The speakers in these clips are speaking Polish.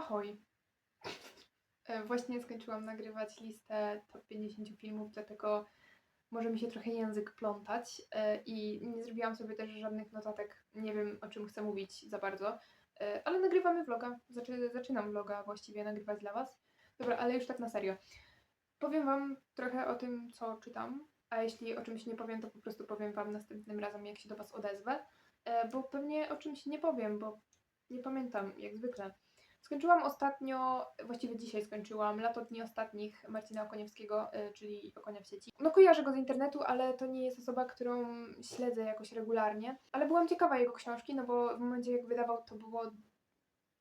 Ahoj. E, Właśnie skończyłam nagrywać listę top 50 filmów, dlatego może mi się trochę język plątać e, i nie zrobiłam sobie też żadnych notatek. Nie wiem o czym chcę mówić za bardzo, E, ale nagrywamy vloga. Zaczy, zaczynam vloga właściwie nagrywać dla Was. Dobra, ale już tak na serio. Powiem Wam trochę o tym, co czytam, a jeśli o czymś nie powiem, to po prostu powiem Wam następnym razem, jak się do Was odezwę, bo pewnie o czymś nie powiem, bo nie pamiętam, jak zwykle. Skończyłam ostatnio, właściwie dzisiaj skończyłam, Lato Dni Ostatnich Marcina Okoniewskiego, y, czyli Okonia w sieci. No kojarzę go z internetu, ale to nie jest osoba, którą śledzę jakoś regularnie. Ale byłam ciekawa jego książki, no bo w momencie jak wydawał to było,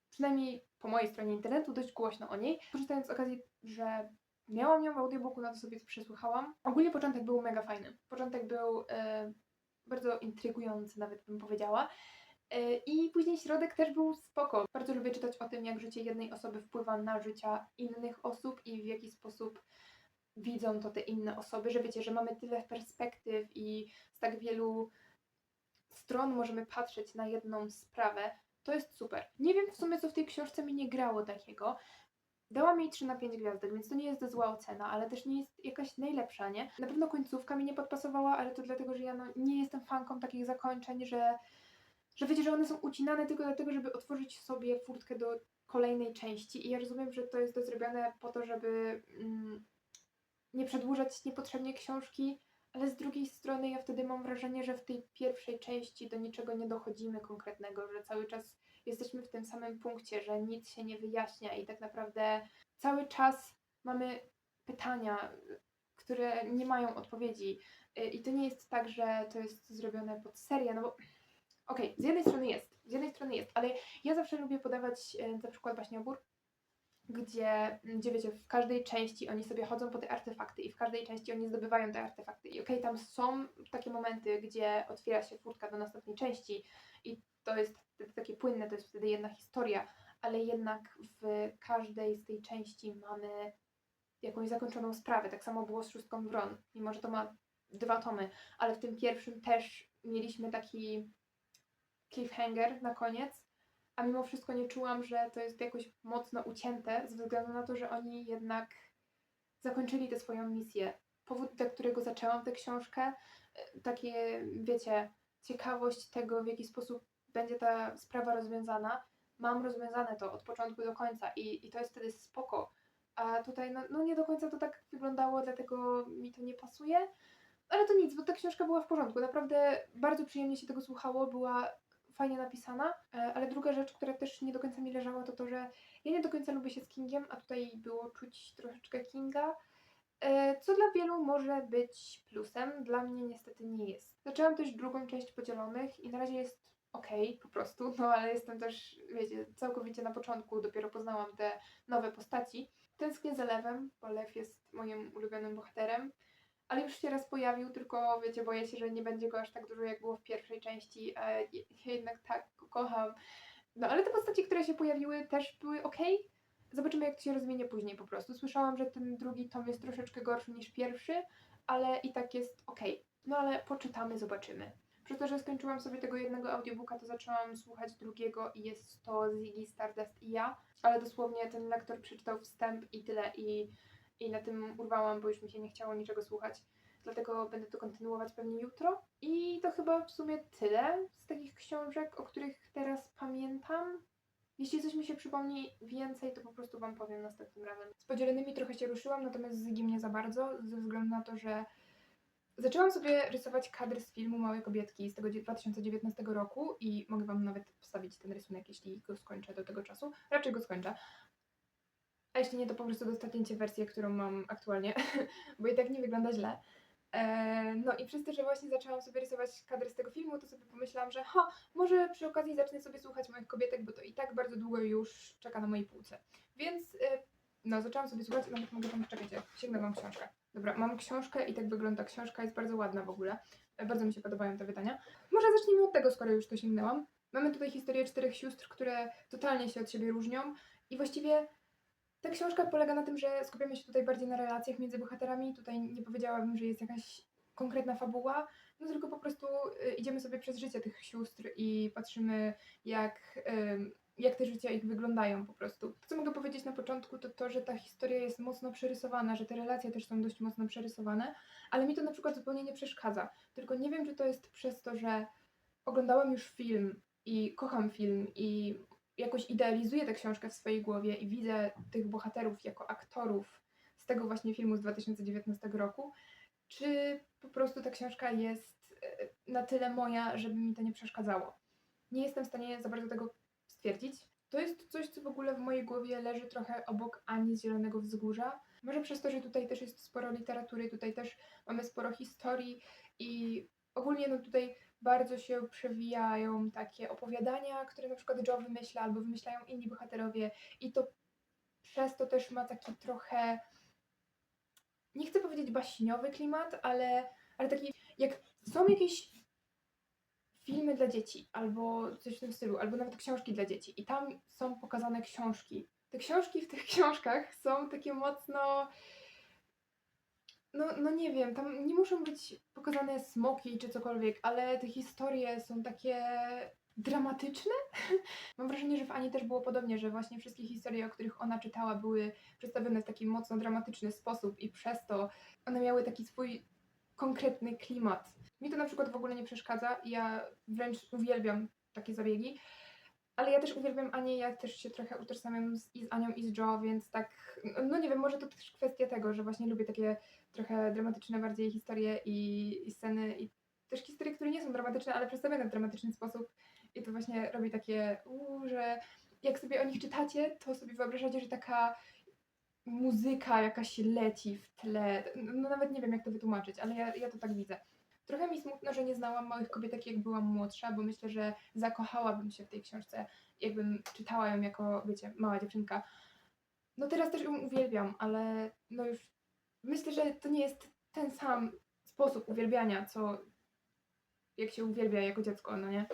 przynajmniej po mojej stronie internetu, dość głośno o niej. Korzystając z okazji, że miałam ją w audiobooku, no to sobie przesłuchałam. Ogólnie początek był mega fajny. Początek był y, bardzo intrygujący, nawet bym powiedziała. E, I później środek też był spoko. Bardzo lubię czytać o tym, jak życie jednej osoby wpływa na życia innych osób i w jaki sposób widzą to te inne osoby, że wiecie, że mamy tyle perspektyw i z tak wielu stron możemy patrzeć na jedną sprawę. To jest super. Nie wiem w sumie, co w tej książce mi nie grało takiego. Dałam jej 3 na 5 gwiazdek, więc to nie jest zła ocena, ale też nie jest jakaś najlepsza, nie? Na pewno końcówka mi nie podpasowała, ale to dlatego, że ja no, nie jestem fanką takich zakończeń, że że wiecie, że one są ucinane tylko dlatego, żeby otworzyć sobie furtkę do kolejnej części. I ja rozumiem, że to jest to zrobione po to, żeby mm, nie przedłużać niepotrzebnie książki, ale z drugiej strony ja wtedy mam wrażenie, że w tej pierwszej części do niczego nie dochodzimy konkretnego, że cały czas jesteśmy w tym samym punkcie, że nic się nie wyjaśnia i tak naprawdę cały czas mamy pytania, które nie mają odpowiedzi. Y, I to nie jest tak, że to jest zrobione pod serię, no bo Okej, z jednej strony jest, z jednej strony jest, ale ja zawsze lubię podawać e, na przykład Baśniobór, gdzie, gdzie wiecie, w każdej części oni sobie chodzą po te artefakty i w każdej części oni zdobywają te artefakty. I okej, tam są takie momenty, gdzie otwiera się furtka do następnej części i to jest takie płynne, to jest wtedy jedna historia, ale jednak w każdej z tej części mamy jakąś zakończoną sprawę. Tak samo było z Szóstką Wron, mimo że to ma dwa tomy, ale w tym pierwszym też mieliśmy taki cliffhanger na koniec, a mimo wszystko nie czułam, że to jest jakoś mocno ucięte, ze względu na to, że oni jednak zakończyli tę swoją misję. Powód, dla którego zaczęłam tę książkę, y, takie, wiecie, ciekawość tego, w jaki sposób będzie ta sprawa rozwiązana. Mam rozwiązane to od początku do końca i, i to jest wtedy spoko. A tutaj, no, no nie do końca to tak wyglądało, dlatego mi to nie pasuje. Ale to nic, bo ta książka była w porządku. Naprawdę bardzo przyjemnie się tego słuchało. Była fajnie napisana, e, ale druga rzecz, która też nie do końca mi leżała, to to, że ja nie do końca lubię się z Kingiem, a tutaj było czuć troszeczkę Kinga, e, co dla wielu może być plusem, dla mnie niestety nie jest. Zaczęłam też drugą część Podzielonych i na razie jest okej po prostu, no ale jestem też, wiecie, całkowicie na początku, dopiero poznałam te nowe postaci. Tęsknię za Lewem, bo Lew jest moim ulubionym bohaterem ale już się raz pojawił, tylko wiecie, boję się, że nie będzie go aż tak dużo, jak było w pierwszej części, a ja jednak tak go kocham. No ale te postaci, które się pojawiły, też były ok. Zobaczymy, jak to się rozwinie później po prostu. Słyszałam, że ten drugi tom jest troszeczkę gorszy niż pierwszy, ale i tak jest ok. No ale poczytamy, zobaczymy. Przez to, że skończyłam sobie tego jednego audiobooka, to zaczęłam słuchać drugiego i jest to Ziggy Stardust i ja, ale dosłownie ten lektor przeczytał wstęp i tyle i i na tym urwałam, bo już mi się nie chciało niczego słuchać. Dlatego będę to kontynuować pewnie jutro. I to chyba w sumie tyle z takich książek, o których teraz pamiętam. Jeśli coś mi się przypomni więcej, to po prostu Wam powiem następnym razem. Z podzielonymi trochę się ruszyłam, natomiast z Zigim nie za bardzo, ze względu na to, że zaczęłam sobie rysować kadr z filmu Małe Kobietki z tego 2019 roku i mogę Wam nawet wstawić ten rysunek, jeśli go skończę do tego czasu. Raczej go skończę, jeśli nie, to po prostu dostaniecie wersję, którą mam aktualnie, bo i tak nie wygląda źle. E, no i przez to, że właśnie zaczęłam sobie rysować kadry z tego filmu, to sobie pomyślałam, że ha, może przy okazji zacznę sobie słuchać moich kobietek, bo to i tak bardzo długo już czeka na mojej półce. Więc e, no, zaczęłam sobie słuchać nawet mogę wam, czekajcie, sięgnę wam książkę. Dobra, mam książkę i tak wygląda. Książka jest bardzo ładna w ogóle. E, Bardzo mi się podobają te wydania. Może zacznijmy od tego, skoro już to sięgnęłam. Mamy tutaj historię czterech sióstr, które totalnie się od siebie różnią i właściwie ta książka polega na tym, że skupiamy się tutaj bardziej na relacjach między bohaterami. Tutaj nie powiedziałabym, że jest jakaś konkretna fabuła, no tylko po prostu y, idziemy sobie przez życie tych sióstr i patrzymy, jak, jak te życia ich wyglądają po prostu. To, co mogę powiedzieć na początku, to to, że ta historia jest mocno przerysowana, że te relacje też są dość mocno przerysowane, ale mi to na przykład zupełnie nie przeszkadza. Tylko nie wiem, czy to jest przez to, że oglądałam już film i kocham film i jakoś idealizuję tę książkę w swojej głowie i widzę tych bohaterów jako aktorów z tego właśnie filmu z 2019 roku, czy po prostu ta książka jest e, na tyle moja, żeby mi to nie przeszkadzało. Nie jestem w stanie za bardzo tego stwierdzić. To jest coś, co w ogóle w mojej głowie leży trochę obok Ani z Zielonego Wzgórza. Może przez to, że tutaj też jest sporo literatury, tutaj też mamy sporo historii i ogólnie no tutaj bardzo się przewijają takie opowiadania, które na przykład Joe wymyśla albo wymyślają inni bohaterowie i to przez to też ma taki trochę nie chcę powiedzieć baśniowy klimat, ale, ale taki jak są jakieś filmy dla dzieci albo coś w tym stylu, albo nawet książki dla dzieci i tam są pokazane książki. Te książki w tych książkach są takie mocno no, no nie wiem, tam nie muszą być pokazane smoki czy cokolwiek, ale te historie są takie dramatyczne. Mam wrażenie, że w Ani też było podobnie, że właśnie wszystkie historie, o których ona czytała, były przedstawione w taki mocno dramatyczny sposób i przez to one miały taki swój konkretny klimat. Mi to na przykład w ogóle nie przeszkadza ja wręcz uwielbiam takie zabiegi. Ale ja też uwielbiam Anię, ja też się trochę utożsamiam z, i z Anią i z Joe, więc tak, no nie wiem, może to też kwestia tego, że właśnie lubię takie trochę dramatyczne bardziej historie i, i sceny i też historie, które nie są dramatyczne, ale przedstawione w dramatyczny sposób i to właśnie robi takie, uu, że jak sobie o nich czytacie, to sobie wyobrażacie, że taka muzyka jakaś leci w tle. No nawet nie wiem, jak to wytłumaczyć, ale ja, ja to tak widzę. Trochę mi smutno, że nie znałam małych kobietek, jak byłam młodsza, bo myślę, że zakochałabym się w tej książce, jakbym czytała ją jako, wiecie, mała dziewczynka. No teraz też ją uwielbiam, ale no już myślę, że to nie jest ten sam sposób uwielbiania, co jak się uwielbia jako dziecko, no nie?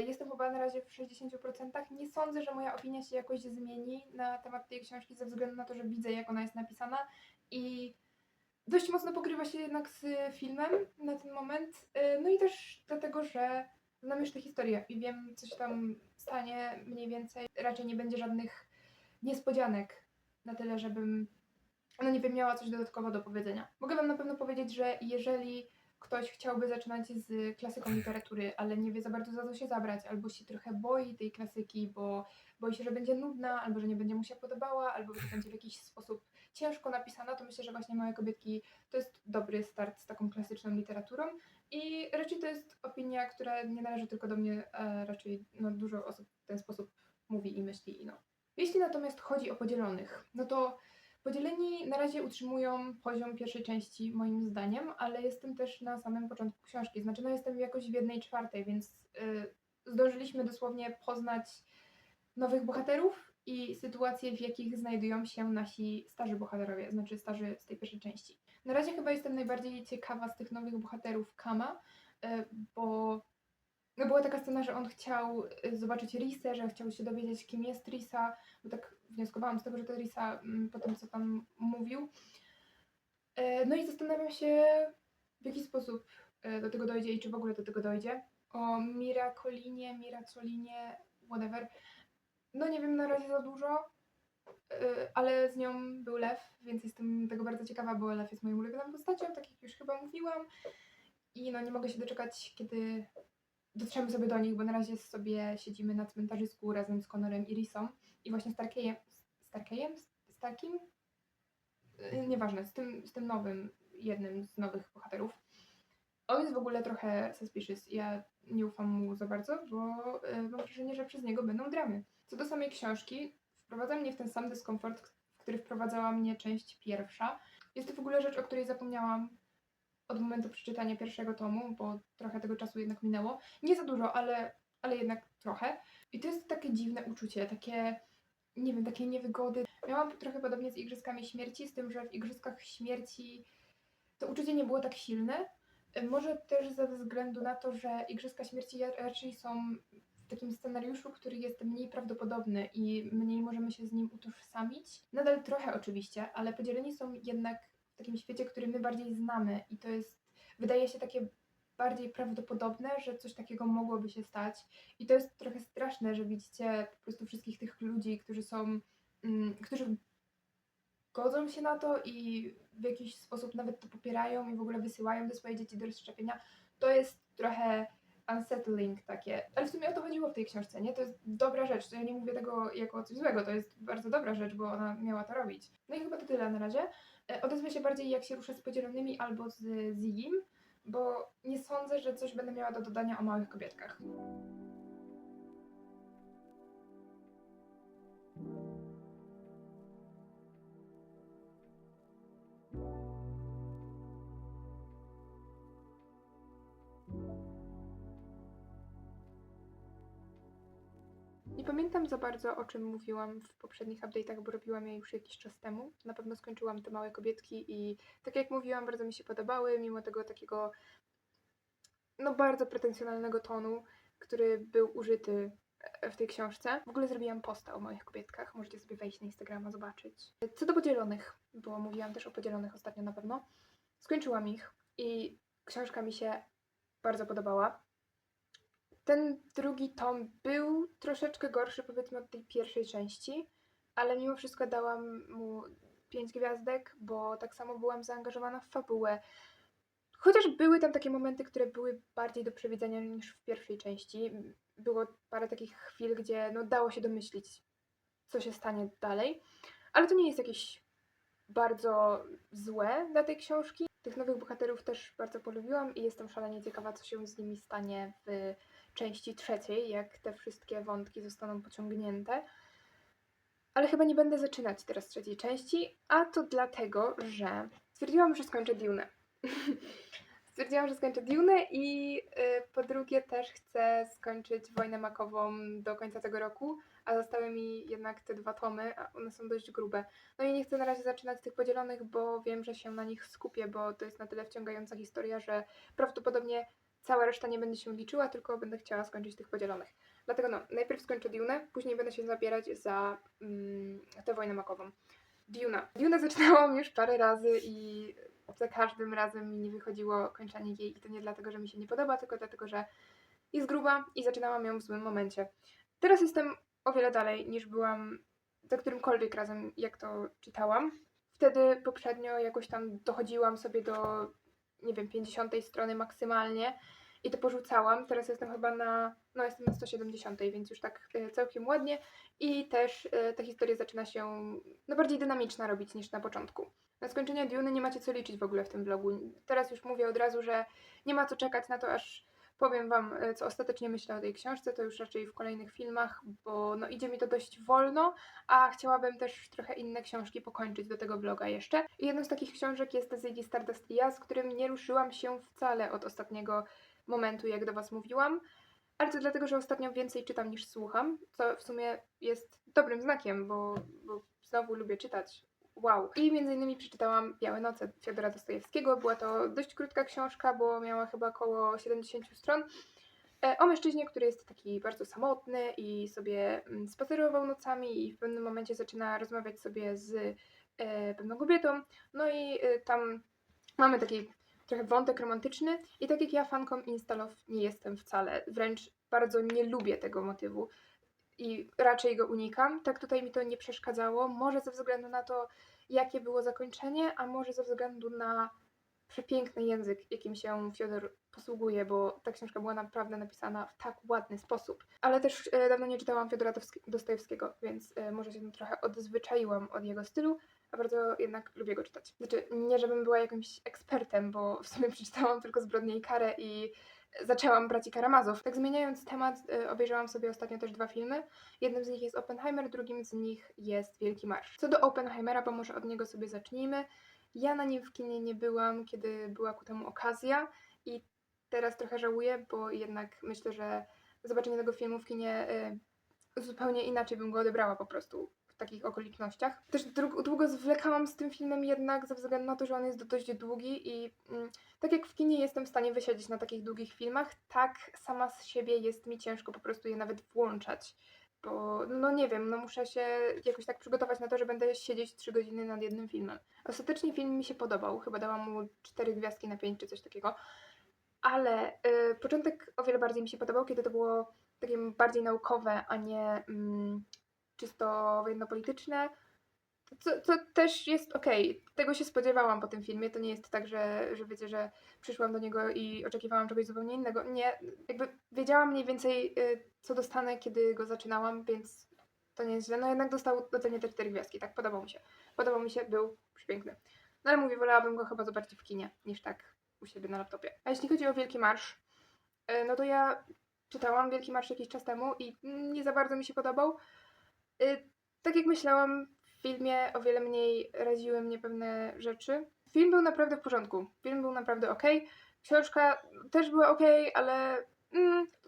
Jestem chyba na razie w 60%. Nie sądzę, że moja opinia się jakoś zmieni na temat tej książki ze względu na to, że widzę, jak ona jest napisana i dość mocno pokrywa się jednak z filmem na ten moment. No i też dlatego, że znam już tę historię i wiem, co się tam stanie mniej więcej. Raczej nie będzie żadnych niespodzianek na tyle, żebym, no nie wiem, miała coś dodatkowo do powiedzenia. Mogę Wam na pewno powiedzieć, że jeżeli ktoś chciałby zaczynać z klasyką literatury, ale nie wie za bardzo za co się zabrać, albo się trochę boi tej klasyki, bo boi się, że będzie nudna, albo że nie będzie mu się podobała, albo że będzie w jakiś sposób ciężko napisana, to myślę, że właśnie Małe Kobietki to jest dobry start z taką klasyczną literaturą i raczej to jest opinia, która nie należy tylko do mnie, a raczej no, dużo osób w ten sposób mówi i myśli. No. Jeśli natomiast chodzi o podzielonych, no to Podzieleni na razie utrzymują poziom pierwszej części moim zdaniem, ale jestem też na samym początku książki. Znaczy, no jestem jakoś w jednej czwartej, więc y, zdążyliśmy dosłownie poznać nowych bohaterów i sytuacje, w jakich znajdują się nasi starzy bohaterowie, znaczy starzy z tej pierwszej części. Na razie chyba jestem najbardziej ciekawa z tych nowych bohaterów Kama, y, bo no była taka scena, że on chciał y, zobaczyć Risę, że chciał się dowiedzieć, kim jest Risa, bo tak wnioskowałam z tego, że to Risa mm, po tym, co tam mówił. E, No i zastanawiam się, w jaki sposób e, do tego dojdzie i czy w ogóle do tego dojdzie. O Miracolinie, Miracolinie, whatever. No nie wiem na razie za dużo, e, ale z nią był Lew, więc jestem tego bardzo ciekawa, bo Lew jest moją ulubioną postacią, tak jak już chyba mówiłam. I no nie mogę się doczekać, kiedy dotrzemy sobie do nich, bo na razie sobie siedzimy na cmentarzysku razem z Conorem i Risą i właśnie Starkejem, Starkejem? Starkim? Yy, Nieważne, z tym, z tym nowym, jednym z nowych bohaterów. On jest w ogóle trochę suspicious. Ja nie ufam mu za bardzo, bo yy, mam wrażenie, że przez niego będą dramy. Co do samej książki, wprowadza mnie w ten sam dyskomfort, w który wprowadzała mnie część pierwsza. Jest to w ogóle rzecz, o której zapomniałam od momentu przeczytania pierwszego tomu, bo trochę tego czasu jednak minęło. Nie za dużo, ale, ale jednak trochę. I to jest takie dziwne uczucie, takie, nie wiem, takie niewygody. Miałam trochę podobnie z Igrzyskami Śmierci, z tym, że w Igrzyskach Śmierci to uczucie nie było tak silne. Może też ze względu na to, że Igrzyska Śmierci raczej są w takim scenariuszu, który jest mniej prawdopodobny i mniej możemy się z nim utożsamić. Nadal trochę oczywiście, ale podzieleni są jednak takim świecie, który my bardziej znamy i to jest, wydaje się takie bardziej prawdopodobne, że coś takiego mogłoby się stać. I to jest trochę straszne, że widzicie po prostu wszystkich tych ludzi, którzy są, mm, którzy godzą się na to i w jakiś sposób nawet to popierają i w ogóle wysyłają te swoje dzieci do rozszczepienia. To jest trochę unsettling takie. Ale w sumie o to chodziło w tej książce, nie? To jest dobra rzecz. To ja nie mówię tego jako coś złego, to jest bardzo dobra rzecz, bo ona miała to robić. No i chyba to tyle na razie. E, Odezwę się bardziej jak się ruszę z podzielonymi albo z Zigim, bo nie sądzę, że coś będę miała do dodania o małych kobietkach. Pamiętam za bardzo, o czym mówiłam w poprzednich update'ach, bo robiłam je już jakiś czas temu. Na pewno skończyłam te małe kobietki i tak jak mówiłam, bardzo mi się podobały, mimo tego takiego no bardzo pretensjonalnego tonu, który był użyty e, w tej książce. W ogóle zrobiłam posta o małych kobietkach, możecie sobie wejść na Instagrama, zobaczyć. Co do podzielonych, bo mówiłam też o podzielonych ostatnio na pewno, skończyłam ich i książka mi się bardzo podobała. Ten drugi tom był troszeczkę gorszy, powiedzmy, od tej pierwszej części, ale mimo wszystko dałam mu 5 gwiazdek, bo tak samo byłam zaangażowana w fabułę. Chociaż były tam takie momenty, które były bardziej do przewidzenia niż w pierwszej części. Było parę takich chwil, gdzie no, dało się domyślić, co się stanie dalej, ale to nie jest jakieś bardzo złe dla tej książki. Tych nowych bohaterów też bardzo polubiłam i jestem szalenie ciekawa, co się z nimi stanie w części trzeciej, jak te wszystkie wątki zostaną pociągnięte. Ale chyba nie będę zaczynać teraz trzeciej części, a to dlatego, że stwierdziłam, że skończę Dune. stwierdziłam, że skończę Dune i y, po drugie też chcę skończyć Wojnę Makową do końca tego roku, a zostały mi jednak te dwa tomy, a one są dość grube. No i nie chcę na razie zaczynać tych podzielonych, bo wiem, że się na nich skupię, bo to jest na tyle wciągająca historia, że prawdopodobnie cała reszta nie będzie się liczyła, tylko będę chciała skończyć tych podzielonych. Dlatego no, najpierw skończę Dune, później będę się zabierać za mm, tę wojnę makową. Duna. Duna zaczynałam już parę razy i za każdym razem mi nie wychodziło kończenie jej i to nie dlatego, że mi się nie podoba, tylko dlatego, że jest gruba i zaczynałam ją w złym momencie. Teraz jestem o wiele dalej niż byłam za którymkolwiek razem, jak to czytałam. Wtedy poprzednio jakoś tam dochodziłam sobie do, nie wiem, 50 strony maksymalnie i to porzucałam. Teraz jestem chyba na, no jestem na 170, więc już tak e, całkiem ładnie i też e, ta historia zaczyna się no bardziej dynamiczna robić niż na początku. Na skończenie Duny nie macie co liczyć w ogóle w tym vlogu. Teraz już mówię od razu, że nie ma co czekać na to, aż powiem Wam, e, co ostatecznie myślę o tej książce, to już raczej w kolejnych filmach, bo no idzie mi to dość wolno, a chciałabym też trochę inne książki pokończyć do tego vloga jeszcze. I jedną z takich książek jest Ziggy Stardust i ja, z którym nie ruszyłam się wcale od ostatniego momentu, jak do Was mówiłam, ale to dlatego, że ostatnio więcej czytam niż słucham, co w sumie jest dobrym znakiem, bo, bo znowu lubię czytać. Wow. I między innymi przeczytałam Białe Noce Fiodora Dostojewskiego. Była to dość krótka książka, bo miała chyba około 70 stron. E, O mężczyźnie, który jest taki bardzo samotny i sobie mm, spacerował nocami i w pewnym momencie zaczyna rozmawiać sobie z e, pewną kobietą. No i e, tam mamy taki trochę wątek romantyczny i tak jak ja fanką Instalow nie jestem wcale, wręcz bardzo nie lubię tego motywu i raczej go unikam. Tak tutaj mi to nie przeszkadzało, może ze względu na to, jakie było zakończenie, a może ze względu na przepiękny język, jakim się Fiodor posługuje, bo ta książka była naprawdę napisana w tak ładny sposób. Ale też e, dawno nie czytałam Fiodora Dostojewskiego, więc e, może się trochę odzwyczaiłam od jego stylu, a bardzo jednak lubię go czytać. Znaczy, nie żebym była jakimś ekspertem, bo w sumie przeczytałam tylko Zbrodnię i Karę i zaczęłam Braci Karamazów. Tak zmieniając temat, e, obejrzałam sobie ostatnio też dwa filmy. Jednym z nich jest Oppenheimer, drugim z nich jest Wielki Marsz. Co do Oppenheimera, bo może od niego sobie zacznijmy. Ja na nim w kinie nie byłam, kiedy była ku temu okazja i teraz trochę żałuję, bo jednak myślę, że zobaczenie tego filmu w kinie y, zupełnie inaczej bym go odebrała po prostu takich okolicznościach. Też długo zwlekałam z tym filmem jednak ze względu na to, że on jest dość długi i mm, tak jak w kinie jestem w stanie wysiedzieć na takich długich filmach, tak sama z siebie jest mi ciężko po prostu je nawet włączać. Bo, no nie wiem, no muszę się jakoś tak przygotować na to, że będę siedzieć 3 godziny nad jednym filmem. Ostatecznie film mi się podobał, chyba dałam mu 4 gwiazdki na 5 czy coś takiego. Ale y, początek o wiele bardziej mi się podobał, kiedy to było takie bardziej naukowe, a nie mm, czysto wojenno-polityczne. Co, co też jest okej. Tego się spodziewałam po tym filmie. To nie jest tak, że, że wiecie, że przyszłam do niego i oczekiwałam czegoś zupełnie innego. Nie, jakby wiedziałam mniej więcej, y, co dostanę, kiedy go zaczynałam, więc to nie jest źle. No jednak dostał ocenię te cztery gwiazdki, tak? Podobał mi się. Podobał mi się, był przepiękny. No ale mówię, wolałabym go chyba zobaczyć w kinie, niż tak u siebie na laptopie. A jeśli chodzi o Wielki Marsz, y, no to ja czytałam Wielki Marsz jakiś czas temu i nie za bardzo mi się podobał. Y, Tak jak myślałam, w filmie o wiele mniej raziły mnie pewne rzeczy. Film był naprawdę w porządku. Film był naprawdę ok. Książka też była ok, ale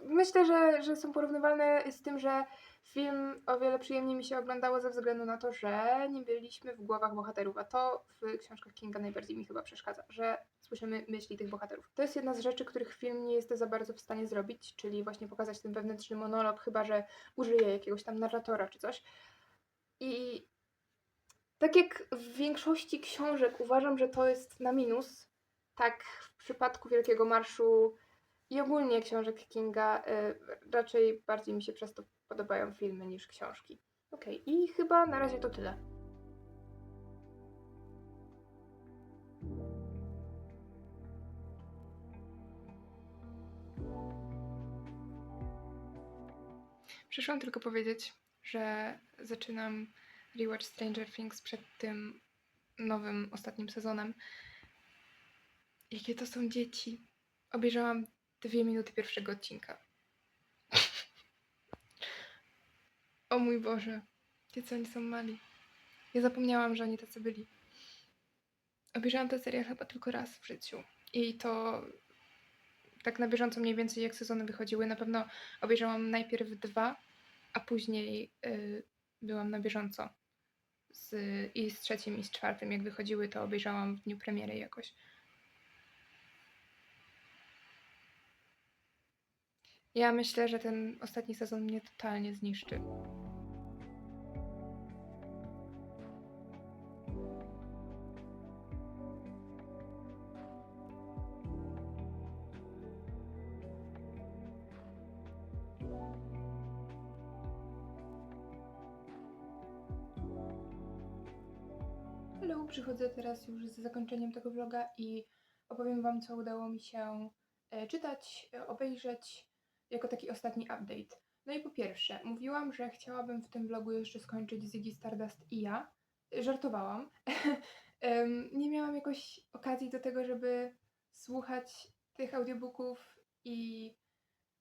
myślę, że, że są porównywalne z tym, że film o wiele przyjemniej mi się oglądało ze względu na to, że nie byliśmy w głowach bohaterów, a to w książkach Kinga najbardziej mi chyba przeszkadza, że słyszymy myśli tych bohaterów. To jest jedna z rzeczy, których film nie jest za bardzo w stanie zrobić, czyli właśnie pokazać ten wewnętrzny monolog, chyba że użyje jakiegoś tam narratora czy coś. I tak jak w większości książek uważam, że to jest na minus, tak w przypadku Wielkiego Marszu i ogólnie książek Kinga y, raczej bardziej mi się przez to podobają filmy niż książki. Okej, i chyba na razie to tyle. Przyszłam tylko powiedzieć, że zaczynam rewatch Stranger Things przed tym nowym, ostatnim sezonem. Jakie to są dzieci. Obejrzałam dwie minuty pierwszego odcinka. o mój Boże, jacy oni są mali. Ja zapomniałam, że oni tacy byli. Obejrzałam tę serial chyba tylko raz w życiu. I to tak na bieżąco mniej więcej jak sezony wychodziły. Na pewno obejrzałam najpierw dwa, a później y, byłam na bieżąco. Z, I z trzecim, i z czwartym. Jak wychodziły, to obejrzałam w dniu premiery jakoś. Ja myślę, że ten ostatni sezon mnie totalnie zniszczy. Przychodzę teraz już z zakończeniem tego vloga i opowiem Wam, co udało mi się e, czytać, e, obejrzeć jako taki ostatni update. No i po pierwsze, mówiłam, że chciałabym w tym vlogu jeszcze skończyć Ziggy Stardust i ja. Żartowałam. Nie miałam jakoś okazji do tego, żeby słuchać tych audiobooków i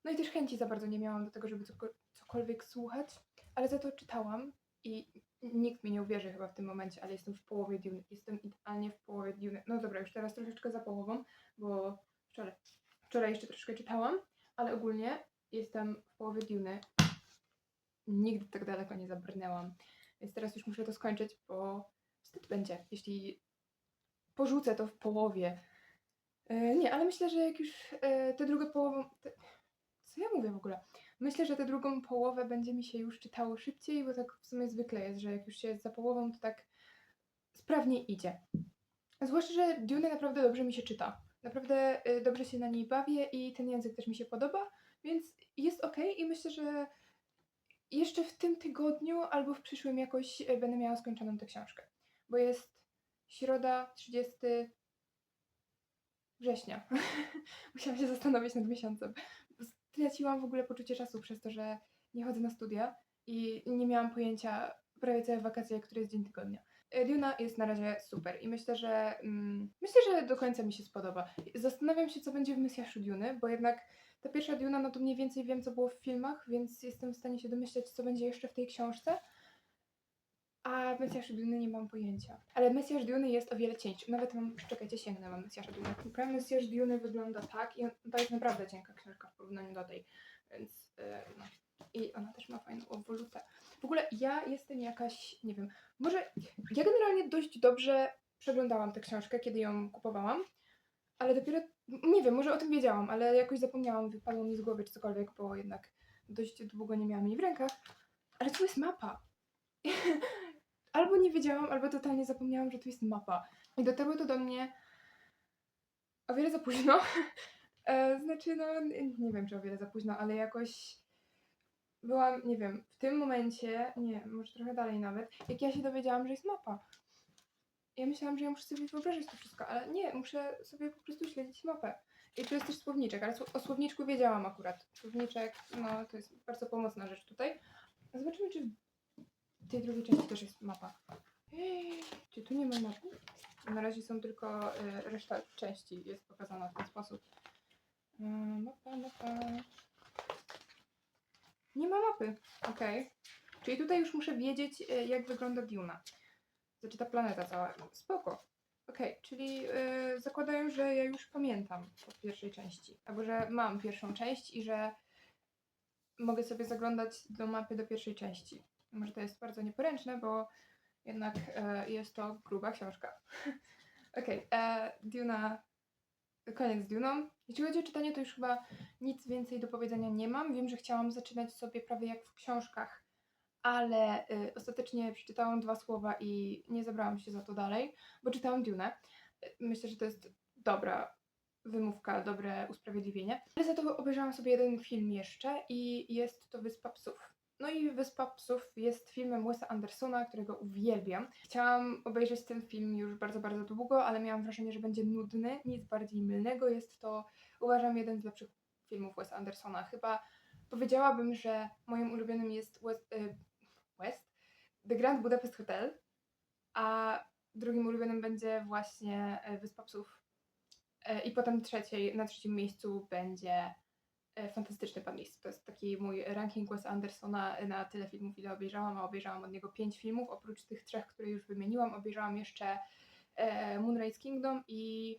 no i też chęci za bardzo nie miałam do tego, żeby coko- cokolwiek słuchać, ale za to czytałam i nikt mi nie uwierzy chyba w tym momencie, ale jestem w połowie Duny. Jestem idealnie w połowie Duny. No dobra, już teraz troszeczkę za połową, bo wczoraj, wczoraj jeszcze troszkę czytałam, ale ogólnie jestem w połowie Duny. Nigdy tak daleko nie zabrnęłam. Więc teraz już muszę to skończyć, bo wstyd będzie, jeśli porzucę to w połowie. E, nie, ale myślę, że jak już e, tę drugą połowę... Co ja mówię w ogóle? Myślę, że tę drugą połowę będzie mi się już czytało szybciej, bo tak w sumie zwykle jest, że jak już się jest za połową, to tak sprawnie idzie. Zwłaszcza, że Dune naprawdę dobrze mi się czyta. Naprawdę y, dobrze się na niej bawię i ten język też mi się podoba, więc jest ok i myślę, że jeszcze w tym tygodniu albo w przyszłym jakoś y, będę miała skończoną tę książkę. Bo jest środa 30 września. Musiałam się zastanowić nad miesiącem. Straciłam w ogóle poczucie czasu przez to, że nie chodzę na studia i nie miałam pojęcia prawie całe wakacje, który jest dzień tygodnia. Duna jest na razie super i myślę, że mm, myślę, że do końca mi się spodoba. Zastanawiam się, co będzie w Mesjaszu Duny, bo jednak ta pierwsza Duna, no to mniej więcej wiem, co było w filmach, więc jestem w stanie się domyśleć, co będzie jeszcze w tej książce. A Mesjasz Duny nie mam pojęcia. Ale Mesjasz Duny jest o wiele cieńszy. Nawet mam, czekajcie, sięgnę, mam Mesjasza Duny. Prawie Mesjasz Duny wygląda tak i to jest naprawdę cienka książka w porównaniu do tej. Więc yy, no. I ona też ma fajną obwolutę. W ogóle ja jestem jakaś, nie wiem, może ja generalnie dość dobrze przeglądałam tę książkę, kiedy ją kupowałam, ale dopiero, nie wiem, może o tym wiedziałam, ale jakoś zapomniałam, wypadło mi z głowy czy cokolwiek, bo jednak dość długo nie miałam jej w rękach. Ale tu jest mapa. albo nie wiedziałam, albo totalnie zapomniałam, że tu jest mapa. I dotarło to do mnie o wiele za późno, E, znaczy, no nie wiem, czy o wiele za późno, ale jakoś byłam, nie wiem, w tym momencie, nie, może trochę dalej nawet, jak ja się dowiedziałam, że jest mapa. Ja myślałam, że ja muszę sobie wyobrazić to wszystko, ale nie, muszę sobie po prostu śledzić mapę. I tu jest też słowniczek, ale o słowniczku wiedziałam akurat. Słowniczek, no to jest bardzo pomocna rzecz tutaj. Zobaczymy, czy w tej drugiej części też jest mapa. Ej, Czy tu nie ma mapy? Na razie są tylko, y, reszta części jest pokazana w ten sposób. Y, mapa, mapa. Nie ma mapy, okej. Czyli tutaj już muszę wiedzieć, y, jak wygląda Duna. Znaczy ta planeta cała. Spoko. Okej, czyli zakładają, że ja już pamiętam od pierwszej części. Albo że mam pierwszą część i że mogę sobie zaglądać do mapy do pierwszej części. Może to jest bardzo nieporęczne, bo jednak e, jest to gruba książka. Okej, okay, Duna. Koniec z Duną. Jeśli chodzi o czytanie, to już chyba nic więcej do powiedzenia nie mam. Wiem, że chciałam zaczynać sobie prawie jak w książkach, ale y, ostatecznie przeczytałam dwa słowa i nie zabrałam się za to dalej, bo czytałam Dune. Y, Myślę, że to jest dobra wymówka, dobre usprawiedliwienie. Ale za to obejrzałam sobie jeden film jeszcze i jest to Wyspa Psów. No i Wyspa Psów jest filmem Wesa Andersona, którego uwielbiam. Chciałam obejrzeć ten film już bardzo, bardzo długo, ale miałam wrażenie, że będzie nudny, nic bardziej mylnego. Jest to, uważam, jeden z lepszych filmów Wesa Andersona. Chyba powiedziałabym, że moim ulubionym jest West, y, West The Grand Budapest Hotel, a drugim ulubionym będzie właśnie e, Wyspa Psów. E, I potem trzeciej, na trzecim miejscu będzie e, Fantastyczny Pan Lis. To jest taki mój ranking Wes Andersona na tyle filmów, ile obejrzałam, a obejrzałam od niego pięć filmów. Oprócz tych trzech, które już wymieniłam, obejrzałam jeszcze e, Moonrise Kingdom i,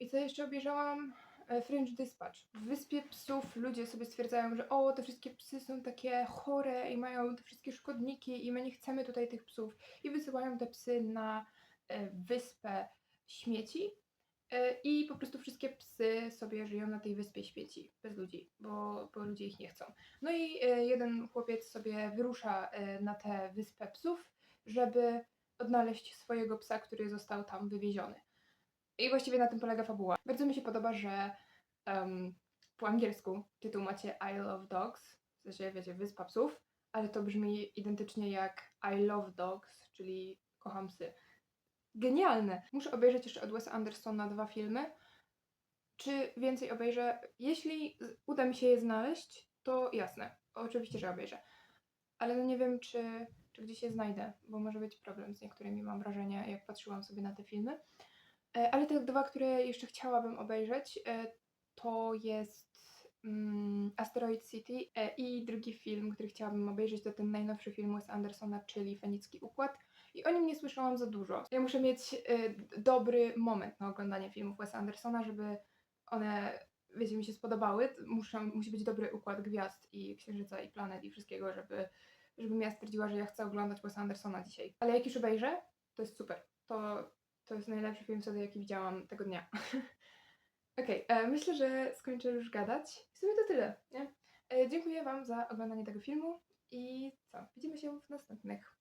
i co jeszcze obejrzałam? E, Fringe Dispatch. W Wyspie Psów ludzie sobie stwierdzają, że o, te wszystkie psy są takie chore i mają te wszystkie szkodniki i my nie chcemy tutaj tych psów. I wysyłają te psy na e, wyspę śmieci, E, I po prostu wszystkie psy sobie żyją na tej wyspie śmieci, bez ludzi, bo, bo ludzie ich nie chcą. No i e, jeden chłopiec sobie wyrusza e, na tę wyspę psów, żeby odnaleźć swojego psa, który został tam wywieziony. I właściwie na tym polega fabuła. Bardzo mi się podoba, że em, po angielsku tytuł macie I Love Dogs, w sensie wiecie, wyspa psów, ale to brzmi identycznie jak I Love Dogs, czyli kocham psy genialne. Muszę obejrzeć jeszcze od Wesa Andersona dwa filmy. Czy więcej obejrzę? Jeśli uda mi się je znaleźć, to jasne. Oczywiście, że obejrzę. Ale no nie wiem, czy, czy gdzieś je znajdę, bo może być problem z niektórymi, mam wrażenie, jak patrzyłam sobie na te filmy. E, Ale te dwa, które jeszcze chciałabym obejrzeć, e, to jest mm, Asteroid City e, i drugi film, który chciałabym obejrzeć, to ten najnowszy film Wes Andersona, czyli Fenicki Układ. I o nim nie słyszałam za dużo. Ja muszę mieć y, dobry moment na oglądanie filmów Wesa Andersona, żeby one, wiecie, mi się spodobały. Muszę, musi być dobry układ gwiazd i księżyca i planet i wszystkiego, żeby, żebym ja stwierdziła, że ja chcę oglądać Wesa Andersona dzisiaj. Ale jak już obejrzę, to jest super. To, to jest najlepszy film wtedy, jaki widziałam tego dnia. Okej, e, myślę, że skończę już gadać. W sumie to tyle, nie? E, dziękuję Wam za oglądanie tego filmu i co? Widzimy się w następnych.